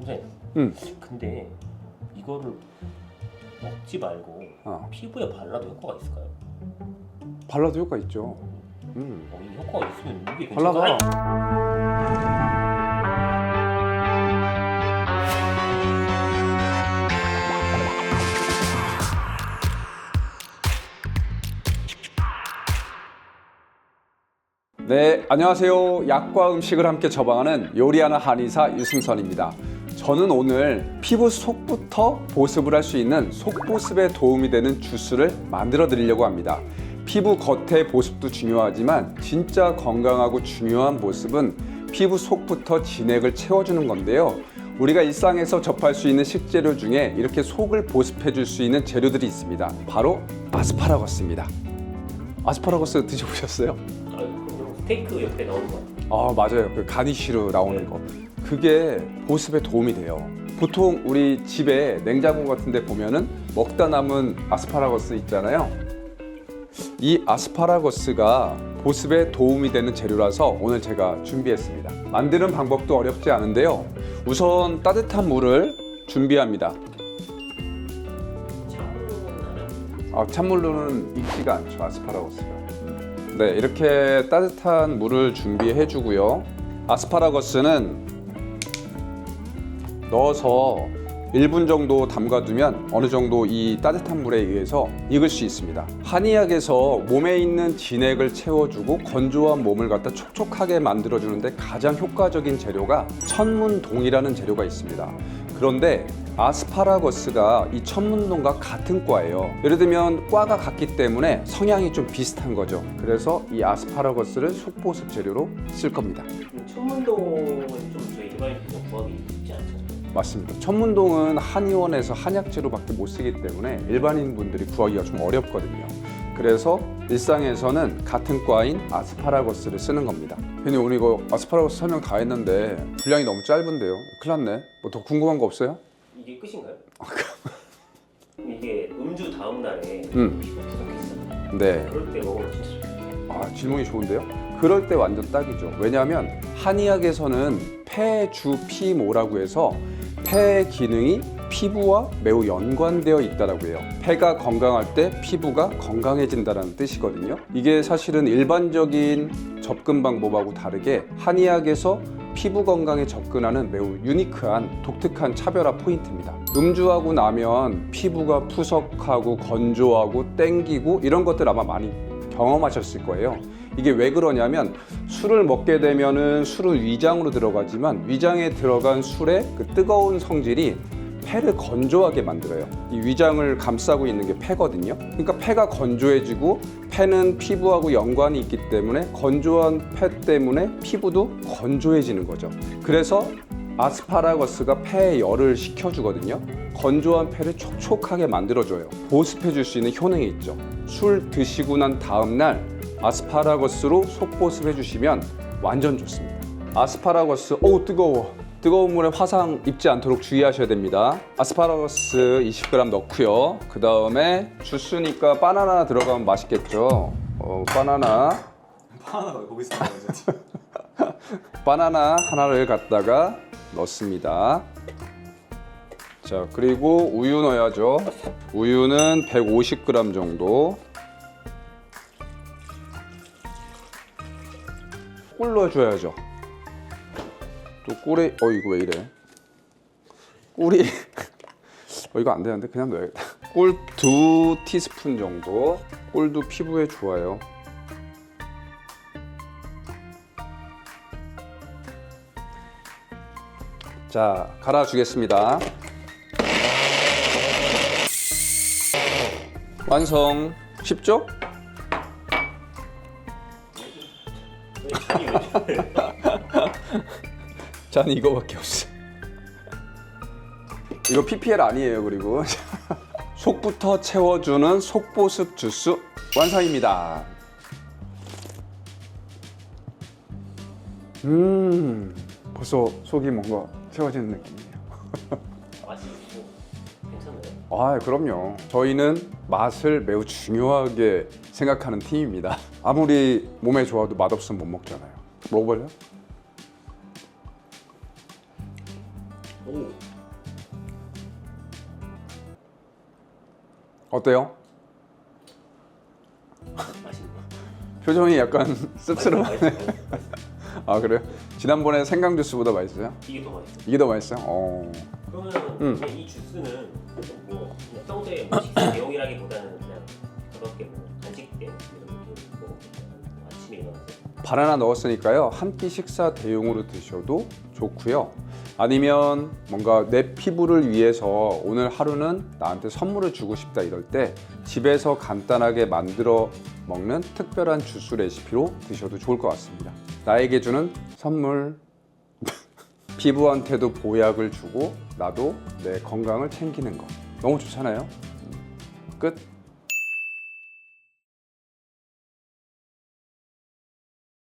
선생님. 응. 근데 이거를 먹지 말고 어. 피부에 발라도 효과가 있을까요? 발라도 효과 있죠. 음. 어, 이 효과가 있으면 이게 발라봐. 괜찮아. 네, 안녕하세요. 약과 음식을 함께 처방하는 요리하는 한의사 유승선입니다. 저는 오늘 피부 속부터 보습을 할 수 있는 속보습에 도움이 되는 주스를 만들어 드리려고 합니다. 피부 겉의 보습도 중요하지만 진짜 건강하고 중요한 보습은 피부 속부터 진액을 채워주는 건데요. 우리가 일상에서 접할 수 있는 식재료 중에 이렇게 속을 보습해 줄 수 있는 재료들이 있습니다. 바로 아스파라거스입니다. 아스파라거스 드셔보셨어요? 아, 스테이크 옆에 나오는 거. 아 맞아요. 그 가니쉬로 나오는 거. 그게 보습에 도움이 돼요. 보통 우리 집에 냉장고 같은 데 보면은 먹다 남은 아스파라거스 있잖아요. 이 아스파라거스가 보습에 도움이 되는 재료라서 오늘 제가 준비했습니다. 만드는 방법도 어렵지 않은데요. 우선 따뜻한 물을 준비합니다. 찬물로는 아, 찬물로는 익지가 않죠 아스파라거스가 네 이렇게 따뜻한 물을 준비해 주고요. 아스파라거스는 넣어서 1분 정도 담가두면 어느 정도 이 따뜻한 물에 의해서 익을 수 있습니다. 한의학에서 몸에 있는 진액을 채워주고 건조한 몸을 갖다 촉촉하게 만들어주는데 가장 효과적인 재료가 천문동이라는 재료가 있습니다. 그런데 아스파라거스가 이 천문동과 같은 과예요. 예를 들면 과가 같기 때문에 성향이 좀 비슷한 거죠. 그래서 이 아스파라거스를 속보습 재료로 쓸 겁니다. 천문동은 좀 저희 일반인들은 구하기 쉽지 않잖아요. 맞습니다. 천문동은 한의원에서 한약재료밖에 못 쓰기 때문에 일반인 분들이 구하기가 좀 어렵거든요. 그래서 일상에서는 같은 과인 아스파라거스를 쓰는 겁니다. 괜히 오늘 이거 아스파라거스 설명 다 했는데 분량이 너무 짧은데요. 큰일 났네. 뭐 더 궁금한 거 없어요? 이게 끝인가요? 이게 음주 다음 날에 음. 네. 그럴 때 먹으면 진짜 좋아요. 아, 질문이 좋은데요? 그럴 때 완전 딱이죠. 왜냐하면 한의학에서는 폐주피모라고 해서 폐 기능이 피부와 매우 연관되어 있다라고 해요. 폐가 건강할 때 피부가 건강해진다는 뜻이거든요. 이게 사실은 일반적인 접근 방법하고 다르게 한의학에서 피부 건강에 접근하는 매우 유니크한 독특한 차별화 포인트입니다. 음주하고 나면 피부가 푸석하고 건조하고 땡기고 이런 것들 아마 많이 경험하셨을 거예요. 이게 왜 그러냐면 술을 먹게 되면은 술은 위장으로 들어가지만 위장에 들어간 술의 그 뜨거운 성질이 폐를 건조하게 만들어요. 이 위장을 감싸고 있는 게 폐거든요. 그러니까 폐가 건조해지고 폐는 피부하고 연관이 있기 때문에 건조한 폐 때문에 피부도 건조해지는 거죠. 그래서 아스파라거스가 폐에 열을 식혀주거든요. 건조한 폐를 촉촉하게 만들어줘요. 보습해줄 수 있는 효능이 있죠. 술 드시고 난 다음 날 아스파라거스로 속보습 해주시면 완전 좋습니다. 아스파라거스, 오 뜨거워. 뜨거운 물에 화상 입지 않도록 주의하셔야 됩니다. 아스파라거스 20g 넣고요. 그 다음에 주스니까 바나나 들어가면 맛있겠죠. 어, 바나나 하나가 왜 거기 있는 거지? 바나나 하나를 갖다가 넣습니다. 자, 그리고 우유 넣어야죠. 우유는 150g 정도. 꿀 넣어줘야죠. 또 꿀에, 어, 이거 왜 이래? 꿀이, 어, 이거 안 되는데 그냥 넣어야겠다. 꿀 두 티스푼 정도. 꿀도 피부에 좋아요. 자, 갈아주겠습니다. 완성. 쉽죠? 잔이 이거밖에 없어. 이거 PPL 아니에요, 그리고. 속부터 채워주는 속보습 주스 완성입니다. 음, 벌써 속이 뭔가 채워지는 느낌이에요. 맛이 있고 괜찮아요. 아, 그럼요. 저희는 맛을 매우 중요하게 생각하는 팀입니다. 아무리 몸에 좋아도 맛없으면 못 먹잖아요. 먹어볼래요? 오. 어때요? 표정이 약간 맛있어. 아 그래요? 지난번에 생강 주스보다 맛있어요? 이게 더 맛있어. 이게 더 맛있어요? 어. 그러면 음. 그냥 이 주스는 뭐 그냥 평소에 뭐 식사 대용이라기보다는 그냥 가볍게 뭐 간식 대용 이런 느낌이고 아침에 일어나서 바나나 넣었으니까요. 한 끼 식사 대용으로 드셔도 좋고요. 아니면 뭔가 내 피부를 위해서 오늘 하루는 나한테 선물을 주고 싶다 이럴 때 집에서 간단하게 만들어 먹는 특별한 주스 레시피로 드셔도 좋을 것 같습니다. 나에게 주는 선물. 피부한테도 보약을 주고 나도 내 건강을 챙기는 거. 너무 좋잖아요. 끝.